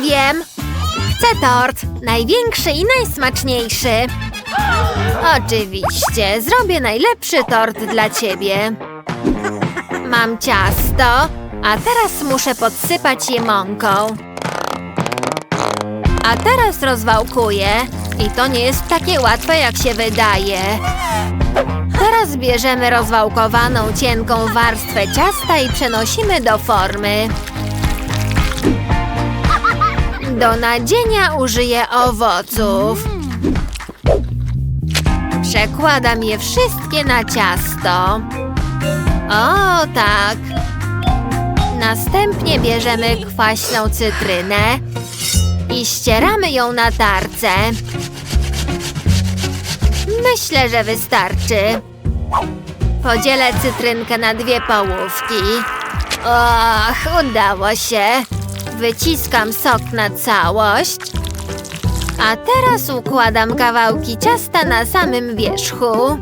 wiem! Chcę tort! Największy i najsmaczniejszy! Oczywiście, zrobię najlepszy tort dla ciebie. Mam ciasto, a teraz muszę podsypać je mąką. A teraz rozwałkuję. I to nie jest takie łatwe, jak się wydaje. Teraz bierzemy rozwałkowaną, cienką warstwę ciasta i przenosimy do formy. Do nadzienia użyję owoców. Przekładam je wszystkie na ciasto. O, tak. Następnie bierzemy kwaśną cytrynę i ścieramy ją na tarce. Myślę, że wystarczy. Podzielę cytrynkę na dwie połówki. Och, udało się. Wyciskam sok na całość. A teraz układam kawałki ciasta na samym wierzchu.